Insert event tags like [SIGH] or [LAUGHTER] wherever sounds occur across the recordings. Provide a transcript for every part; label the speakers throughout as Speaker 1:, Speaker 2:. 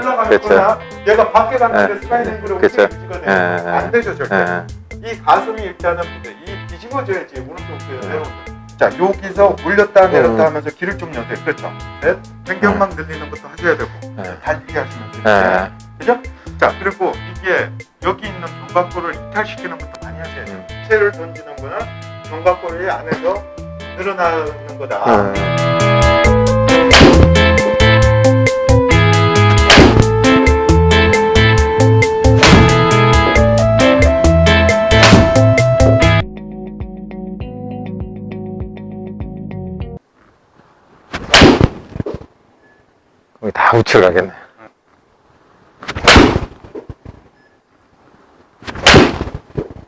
Speaker 1: 오른쪽 어깨가 올라가는
Speaker 2: 그렇죠.
Speaker 1: 거나 얘가 밖에 갔는데
Speaker 2: 예,
Speaker 1: 되는
Speaker 2: 예,
Speaker 1: 안 되죠 절대.
Speaker 2: 예.
Speaker 1: 이 가슴이 일단은 이 뒤집어져야지 오른쪽 어깨가
Speaker 2: 예.
Speaker 1: 내려온다. 자 여기서 올렸다 내렸다
Speaker 2: 음.
Speaker 1: 하면서 길을 좀 여세요. 그렇죠. 셋. 횡격막 늘리는 것도 하셔야 되고
Speaker 2: 예.
Speaker 1: 달리기 하시면 돼요.
Speaker 2: 예.
Speaker 1: 그죠? 자 그리고 이게 여기 있는 견갑골을 이탈시키는 것도 많이 하셔야 돼요.
Speaker 2: 음.
Speaker 1: 체를 던지는 거는 견갑골이 안에서 늘어나는 거다.
Speaker 2: 음. 거기 다.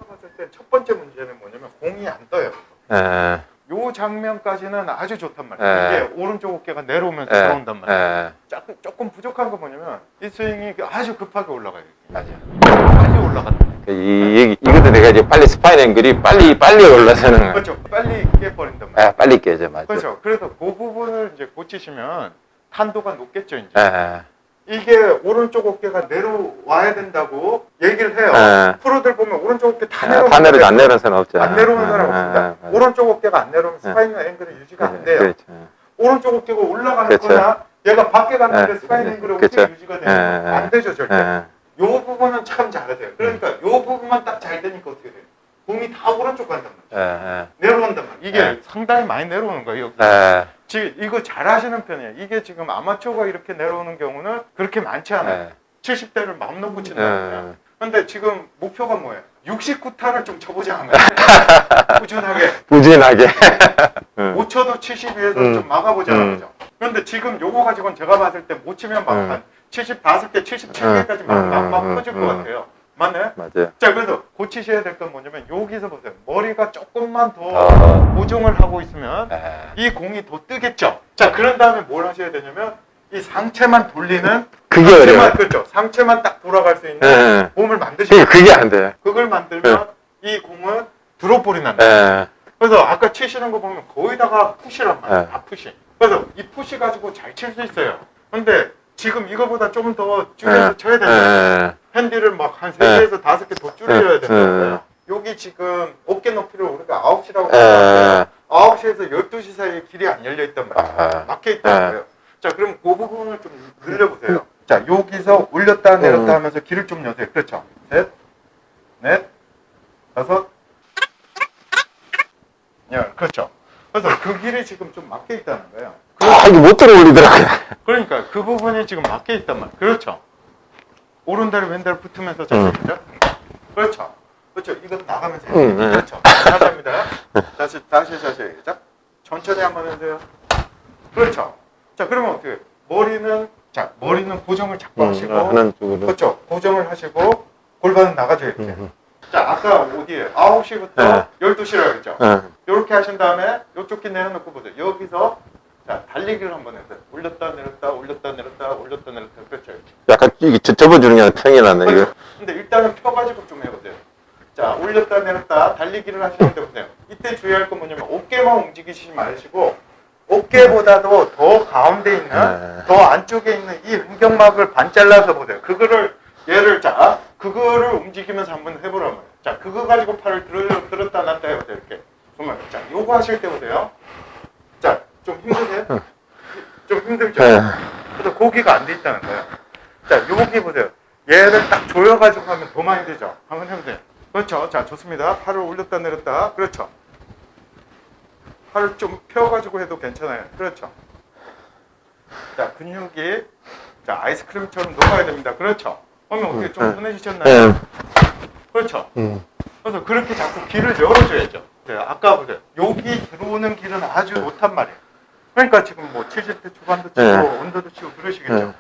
Speaker 1: 봤을 때 첫 번째 문제는 뭐냐면 공이 안 떠요.
Speaker 2: 예.
Speaker 1: 요 장면까지는 아주 좋단 말이에요.
Speaker 2: 예.
Speaker 1: 이게 오른쪽 어깨가 내려오면서
Speaker 2: 예.
Speaker 1: 들어온단 말이에요.
Speaker 2: 예.
Speaker 1: 조금, 조금 부족한 거 뭐냐면 이 스윙이 아주 급하게 올라가요.
Speaker 2: 맞아.
Speaker 1: 빨리 올라간다.
Speaker 2: 이 얘기 이것도 내가 이제 빨리 스파인 앵글이 빨리 빨리 올라서는.
Speaker 1: 그렇죠. 빨리 깨버린단 말이에요.
Speaker 2: 아, 빨리 깨져 맞아.
Speaker 1: 그렇죠. 그래서 그 부분을 이제 고치시면 탄도가 높겠죠. 이제.
Speaker 2: 예.
Speaker 1: 이게 오른쪽 어깨가 내려와야 된다고 얘기를 해요.
Speaker 2: 예.
Speaker 1: 프로들 보면 오른쪽 어깨 다
Speaker 2: 아,
Speaker 1: 내려오면
Speaker 2: 다 내려도 안 내려는 사람 없죠.
Speaker 1: 안 내려오는 사람
Speaker 2: 아,
Speaker 1: 없습니다.
Speaker 2: 아, 맞아.
Speaker 1: 오른쪽 어깨가 안 내려오면
Speaker 2: 예.
Speaker 1: 스파인 앵글이 유지가 안 돼요.
Speaker 2: 그렇죠.
Speaker 1: 오른쪽 어깨가 올라가는
Speaker 2: 그렇죠.
Speaker 1: 거나 얘가 밖에 갔는데
Speaker 2: 예.
Speaker 1: 스파인 앵글이
Speaker 2: 그렇죠.
Speaker 1: 어떻게 유지가 되는
Speaker 2: 예.
Speaker 1: 거안 되죠 절대.
Speaker 2: 예.
Speaker 1: 요 부분은 참 잘하세요. 그러니까
Speaker 2: 음.
Speaker 1: 요 부분만 딱 잘 되니까 어떻게 돼요? 공이 다 오른쪽 간단 말이에요.
Speaker 2: 예. 예.
Speaker 1: 내려온단 말이에요. 이게
Speaker 2: 예.
Speaker 1: 상당히 많이 내려오는 거예요.
Speaker 2: 예.
Speaker 1: 지금 이거 잘하시는 편이에요. 이게 지금 아마추어가 이렇게 내려오는 경우는 그렇게 많지 않아요.
Speaker 2: 예.
Speaker 1: 70대를 마음 놓고 친다는 거예요.
Speaker 2: 예.
Speaker 1: 근데 지금 목표가 뭐예요? 69타를 좀 쳐보자 하면 [LAUGHS] 꾸준하게
Speaker 2: 부진하게. 음.
Speaker 1: 5초도 70위에서
Speaker 2: 음.
Speaker 1: 좀 막아보자 는
Speaker 2: 음.
Speaker 1: 거죠. 그런데 지금 요거 가지고는 제가 봤을 때 못 치면 막
Speaker 2: 음.
Speaker 1: 한 75개, 77개까지 막,
Speaker 2: 음.
Speaker 1: 막, 막
Speaker 2: 음.
Speaker 1: 퍼질 것
Speaker 2: 음.
Speaker 1: 같아요. 맞나요?
Speaker 2: 맞아요.
Speaker 1: 자, 그래서 고치셔야 될 건 뭐냐면 여기서 보세요. 머리가 조금만 더
Speaker 2: 아.
Speaker 1: 고정을 하고 있으면
Speaker 2: 예.
Speaker 1: 이 공이 더 뜨겠죠. 자, 그런 다음에 뭘 하셔야 되냐면 이 상체만 돌리는
Speaker 2: 그게
Speaker 1: 상체만,
Speaker 2: 어려워요.
Speaker 1: 그렇죠. 상체만 딱 돌아갈 수 있는
Speaker 2: 예.
Speaker 1: 공을 만드시면
Speaker 2: 그게, 그게 안 돼.
Speaker 1: 그걸 만들면 이 공은 드롭볼이 난다.
Speaker 2: 예.
Speaker 1: 그래서 아까 치시는 거 보면 거의 다가 푸시란 말이에요.
Speaker 2: 네.
Speaker 1: 다 푸시. 그래서 이 푸시 가지고 잘 칠 수 있어요. 근데 지금 이거보다 좀더 줄여서
Speaker 2: 예.
Speaker 1: 쳐야.
Speaker 2: 예.
Speaker 1: 핸디를 막한
Speaker 2: 네.
Speaker 1: 3개에서 5개 더 줄여야
Speaker 2: 네.
Speaker 1: 된다고요. 여기 지금 어깨 높이를 우리가 9시라고
Speaker 2: 예.
Speaker 1: 하는데 9시에서 12시 사이에 길이 안 열려 있단 말이에요.
Speaker 2: 아.
Speaker 1: 막혀 있다는
Speaker 2: 네.
Speaker 1: 거예요. 자, 그럼 그 부분을 좀 늘려보세요. 자, 여기서 올렸다 내렸다
Speaker 2: 음.
Speaker 1: 하면서 길을 좀 여세요. 그렇죠. 셋, 넷, 다섯, 열. 그렇죠. 그래서 그 길이 지금 좀 막혀 있다는 거예요. 그,
Speaker 2: 아, 이게 못 들어 올리더라고요.
Speaker 1: 그러니까 그 부분이 지금 막혀 있단 말이에요. 그렇죠. 오른다리 왼다리 붙으면서 잘
Speaker 2: 음.
Speaker 1: 치죠. 그렇죠. 그렇죠. 이건 나가면서 해요.
Speaker 2: 음, 네.
Speaker 1: 그렇죠. 다시 합니다. 다시 다시 다시 해야죠. 천천히 한번 해주세요. 그렇죠. 자, 그러면 어떻게? 해요? 머리는 자 머리는 고정을 잡고 하시고
Speaker 2: 음, 하는 쪽으로.
Speaker 1: 그렇죠. 고정을 하시고 골반은 나가죠 이렇게.
Speaker 2: 음.
Speaker 1: 자, 아까 어디에 9시부터
Speaker 2: 네.
Speaker 1: 12시라고 했죠.
Speaker 2: 예.
Speaker 1: 이렇게 하신 다음에 이쪽 길 내려놓고 보세요. 여기서 자 달리기를 한번 해보세요. 올렸다 내렸다 올렸다 내렸다 올렸다 내렸다 그렇죠. 이렇게.
Speaker 2: 약간 이게 저- 접어주는 게 아니라 평이 나네, 이거.
Speaker 1: 그렇죠. 근데 일단은 펴가지고 좀 해보세요. 자 올렸다 내렸다 달리기를 하시는데 보세요. 이때 주의할 건 뭐냐면 어깨만 움직이시지 마시고 어깨보다도 더 가운데 있는
Speaker 2: 네.
Speaker 1: 더 안쪽에 있는 이 횡격막을 반 잘라서 보세요. 그거를 얘를 자 그거를 움직이면서 한번 말이에요. 자 그거 가지고 팔을 들, 들었다 놨다 해보세요. 이렇게 정말 자 요거 하실 때 보세요. 자좀 힘드세요? 좀 힘들죠?
Speaker 2: 예.
Speaker 1: 그래서 고기가 안 돼 있다는 거예요. 자, 여기 보세요. 얘를 딱 조여가지고 하면 더 많이 되죠. 한번 해보세요. 그렇죠. 자, 좋습니다. 팔을 올렸다 내렸다. 그렇죠. 팔을 좀 펴가지고 해도 괜찮아요. 그렇죠. 자, 근육이 자 아이스크림처럼 녹아야 됩니다. 그렇죠. 그러면 어떻게 좀
Speaker 2: 음,
Speaker 1: 편해지셨나요?
Speaker 2: 예.
Speaker 1: 그렇죠.
Speaker 2: 음.
Speaker 1: 그래서 그렇게 자꾸 길을 열어줘야죠. 네, 아까 보세요. 여기 들어오는 길은 아주 좋단 말이에요. 그러니까 지금 뭐 70대 초반도 치고
Speaker 2: 네.
Speaker 1: 언더도 치고 그러시겠죠.
Speaker 2: 네.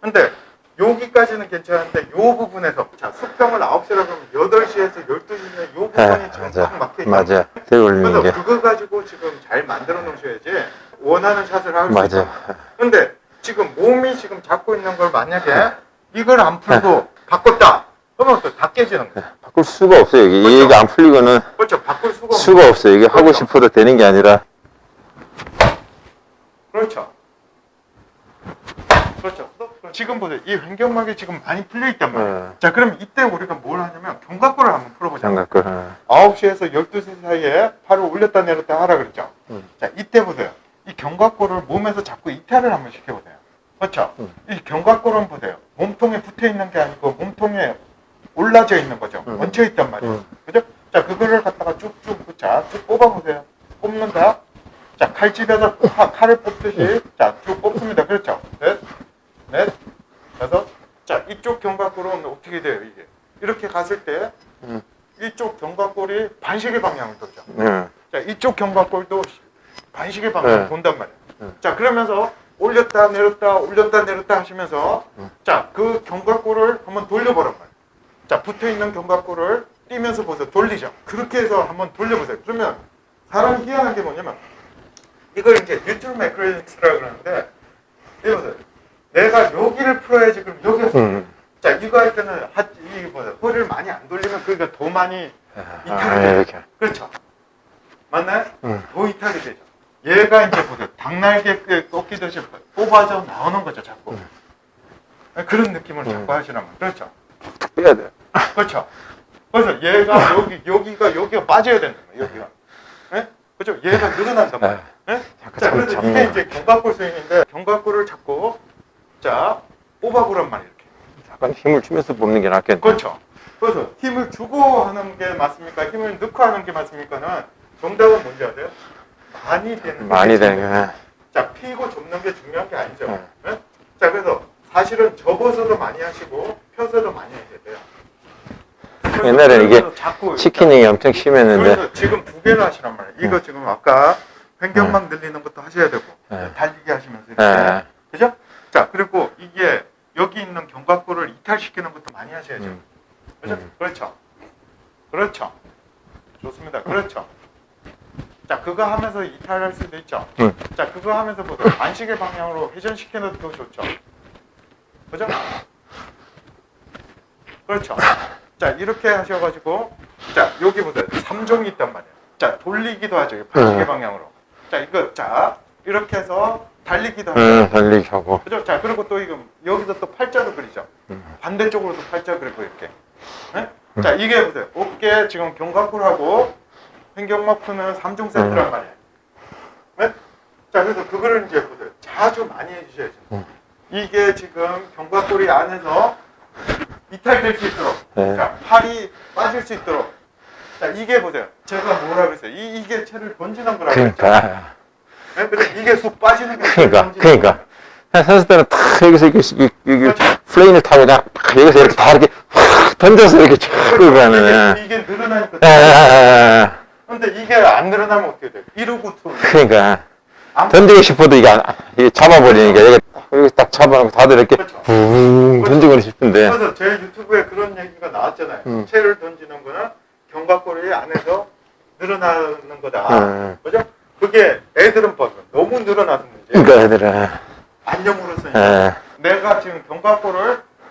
Speaker 1: 근데 여기까지는 괜찮은데 요 부분에서 자 수평을 9시라고 하면 8시에서 12시면 요 부분이
Speaker 2: 예,
Speaker 1: 지금
Speaker 2: 맞아.
Speaker 1: 딱 막혀 있다.
Speaker 2: 맞아.
Speaker 1: 그래서
Speaker 2: 게.
Speaker 1: 그거 가지고 지금 잘 만들어 놓으셔야지 원하는 샷을 할수
Speaker 2: 맞아.
Speaker 1: 있어요. 근데 지금 몸이 지금 잡고 있는 걸 만약에 이걸 안 풀고 [LAUGHS] 바꿨다. 그러면 또 다 깨지는 거예요.
Speaker 2: 바꿀 수가 없어요, 이게.
Speaker 1: 그렇죠.
Speaker 2: 얘가 안 풀리고는
Speaker 1: 그렇죠. 바꿀 수가
Speaker 2: 수가 없어요. 이게 하고
Speaker 1: 그렇죠.
Speaker 2: 싶어도 되는 게 아니라.
Speaker 1: 그렇죠. 지금 보세요. 이 횡격막이 지금 많이 풀려 있단 말이에요.
Speaker 2: 어.
Speaker 1: 자, 그럼 이때 우리가 뭘 하냐면 견갑골을 한번 풀어보자.
Speaker 2: 장갑 거. 어.
Speaker 1: 9시에서 12시 사이에 팔을 올렸다 내렸다 하라 그랬죠.
Speaker 2: 음.
Speaker 1: 자, 이때 보세요. 이 견갑골을 몸에서 자꾸 이탈을 한번 시켜보세요. 그렇죠?
Speaker 2: 음.
Speaker 1: 이 견갑골은 보세요. 몸통에 붙어 있는 게 아니고 몸통에 올라져 있는 거죠.
Speaker 2: 음.
Speaker 1: 얹혀 있단 말이에요.
Speaker 2: 음.
Speaker 1: 그죠? 자, 그거를 갖다가 쭉쭉, 자, 쭉 뽑아보세요. 뽑는다. 자, 칼집에서 칼- 칼을 뽑듯이, 자, 쭉 뽑습니다. 그렇죠? 넷, 넷, 다섯. 자, 이쪽 견갑골은 어떻게 돼요, 이게? 이렇게 갔을 때,
Speaker 2: 음.
Speaker 1: 이쪽 견갑골이 반시계 방향을 돌죠.
Speaker 2: 네.
Speaker 1: 자, 이쪽 견갑골도 반시계 방향을
Speaker 2: 네.
Speaker 1: 돈단 말이에요.
Speaker 2: 네.
Speaker 1: 자, 그러면서 올렸다 내렸다 올렸다 내렸다 하시면서
Speaker 2: 음.
Speaker 1: 자, 그 견갑골을 한번 돌려보란 말이에요. 자, 붙어 있는 견갑골을 뛰면서 보세요. 돌리죠. 그렇게 해서 한번 돌려보세요. 그러면 사람 희한한 게 뭐냐면 이걸 이제 뉴트럴 매크로닉스라고 그러는데 보세요. 내가 여기를 풀어야지 그럼 여기가
Speaker 2: 음.
Speaker 1: 자, 이거 할 때는 하, 이게 뭐야 허리를 많이 안 돌리면 그러니까 더 많이
Speaker 2: 아,
Speaker 1: 이탈이 돼요.
Speaker 2: 이렇게.
Speaker 1: 그렇죠. 맞나요?
Speaker 2: 음.
Speaker 1: 더 이탈이 되죠. 얘가 이제 보세요. 닭날개 꺾이듯이 뽑아져 나오는 거죠, 자꾸. 그런 느낌을
Speaker 2: 음.
Speaker 1: 자꾸 거예요. 그렇죠.
Speaker 2: 툭 빼야 돼.
Speaker 1: 그렇죠. 그래서 얘가 [LAUGHS] 여기, 여기가, 여기가 빠져야 된다. 여기가. 예? 그렇죠. 얘가 늘어난단 말이에요. 예?
Speaker 2: 자꾸
Speaker 1: 자,
Speaker 2: 잡-
Speaker 1: 그래서 이게
Speaker 2: 거.
Speaker 1: 이제 견갑골 스윙인데, 견갑골을 잡고, 자, 뽑아보란 말이에요.
Speaker 2: 약간 힘을 주면서 뽑는 게 낫겠네.
Speaker 1: 그렇죠. 그래서 힘을 주고 하는 게 맞습니까? 힘을 넣고 하는 게 맞습니까는 정답은 뭔지 아세요? 많이 되는 게
Speaker 2: 많이 되는. 게.
Speaker 1: 자, 피고 접는 게 중요한 게 아니죠.
Speaker 2: 네.
Speaker 1: 예? 자, 그래서 사실은 접어서도 많이 하시고 펴서도 많이 하셔야 돼요.
Speaker 2: 옛날에는 이게 치킨이 엄청 심했는데.
Speaker 1: 지금 두 개를 하시란 말이에요. 이거 지금 아까 횡격막 늘리는 것도 하셔야 되고
Speaker 2: 네.
Speaker 1: 달리기 하시면서 이렇게
Speaker 2: 예.
Speaker 1: 그죠? 자, 그리고 이게 여기 있는 견갑골을 이탈시키는 것도 많이 하셔야죠.
Speaker 2: 음.
Speaker 1: 그죠?
Speaker 2: 음.
Speaker 1: 그렇죠. 그렇죠. 좋습니다. 그렇죠. 자, 그거 하면서 이탈할 수도 있죠.
Speaker 2: 음.
Speaker 1: 자, 그거 하면서 보세요. 안식의 방향으로 회전시키는 것도 좋죠. 그죠? 그렇죠. 자, 이렇게 하셔가지고, 자, 여기 보세요. 3종이 있단 말이에요. 자, 돌리기도 하죠. 반시계
Speaker 2: 음.
Speaker 1: 방향으로. 자, 이거, 자, 이렇게 해서 달리기도 하죠.
Speaker 2: 응, 달리기 하고.
Speaker 1: 그죠? 자, 그리고 또 이거 여기서 또 팔자도 그리죠.
Speaker 2: 음.
Speaker 1: 반대쪽으로도 팔자 그리고 이렇게. 네? 자, 이게 보세요. 어깨 지금 견갑골하고 횡격막 푸는 3종 세트란
Speaker 2: 음.
Speaker 1: 말이에요. 네? 자, 그래서 그거를 이제 보세요. 자주 많이 해주셔야죠.
Speaker 2: 음.
Speaker 1: 이게 지금 견갑골이 안에서 이탈될 수 있도록.
Speaker 2: 네.
Speaker 1: 자, 팔이 빠질 수 있도록. 자, 이게 보세요. 제가 뭐라 그랬어요? 이, 이게 채를 던지는 거라고 그랬죠.
Speaker 2: 그러니까.
Speaker 1: 네? 근데 이게 쑥 빠지는 게
Speaker 2: 그러니까. 그러니까. 선수들은 탁 여기서 이렇게, 이렇게, 이렇게
Speaker 1: 그렇죠.
Speaker 2: 플레인을 타고 그냥 팍 여기서 이렇게 다 이렇게 확 던져서 이렇게 쫙 끌고 가는.
Speaker 1: 이게, 이게 늘어나니까.
Speaker 2: 예, 예, 예.
Speaker 1: 근데 이게 안 늘어나면 어떻게 돼? 이러고 또
Speaker 2: 그러니까.
Speaker 1: 안
Speaker 2: 던지고 싶어도 이게, 안- 이게 잡아버리니까 여기 딱, 여기 딱 잡아놓고 다들 이렇게
Speaker 1: 그렇죠.
Speaker 2: 붕 던지고 싶은데.
Speaker 1: 그래서 제 유튜브에 그런 얘기가 나왔잖아요.
Speaker 2: 음.
Speaker 1: 채를 던지는 거는 견갑골이 안에서 늘어나는 거다.
Speaker 2: 음.
Speaker 1: 그죠? 그게 애들은 봐. 너무 늘어나서 문제.
Speaker 2: 그러니까 애들은.
Speaker 1: 안녕으로서
Speaker 2: 예,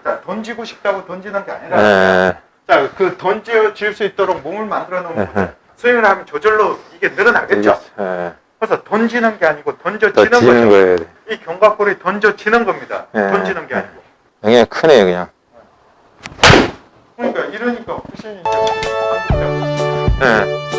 Speaker 1: 자, 던지고 싶다고 던지는 게 아니라
Speaker 2: 예.
Speaker 1: 자, 그 던져질 수 있도록 몸을 만들어 놓은
Speaker 2: 예.
Speaker 1: 거죠. 스윙을 하면 저절로 이게 늘어나겠죠.
Speaker 2: 예.
Speaker 1: 그래서 던지는 게 아니고
Speaker 2: 더
Speaker 1: 던져지는
Speaker 2: 지는. 거예요.
Speaker 1: 이 견갑골이 던져지는 겁니다.
Speaker 2: 예.
Speaker 1: 던지는 게 아니고.
Speaker 2: 영향이 크네요, 그냥.
Speaker 1: 그러니까 이러니까 훨씬 이제 한국적.
Speaker 2: 예.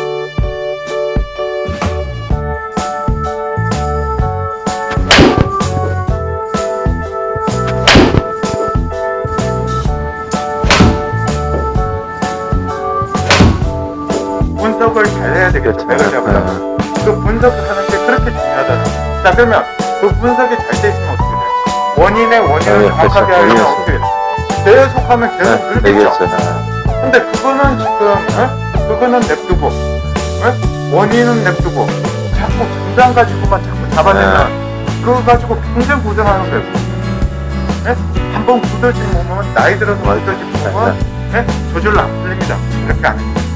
Speaker 1: 되겠죠.
Speaker 2: 그렇죠.
Speaker 1: 내가 잡으려면. 그 분석하는 게 그렇게 중요하다는 거죠. 자, 그러면 그 분석이 잘 돼 있으면 어떻게 돼요? 원인의 원인을
Speaker 2: 네,
Speaker 1: 정확하게
Speaker 2: 그렇죠.
Speaker 1: 알면 어떻게 돼요? 계속하면 계속
Speaker 2: 예,
Speaker 1: 늘겠죠.
Speaker 2: 되겠죠.
Speaker 1: 근데 그거는 지금, 어? 그거는 냅두고, 어? 원인은 냅두고, 자꾸 중단 가지고만 자꾸 잡아내면 그거 가지고 평생 고생하는 거예요. 예? 한번 굳어진 몸은 나이 들어서
Speaker 2: 맞아요.
Speaker 1: 굳어진 몸은 예? 저절로 안 풀립니다. 이렇게 안 해요.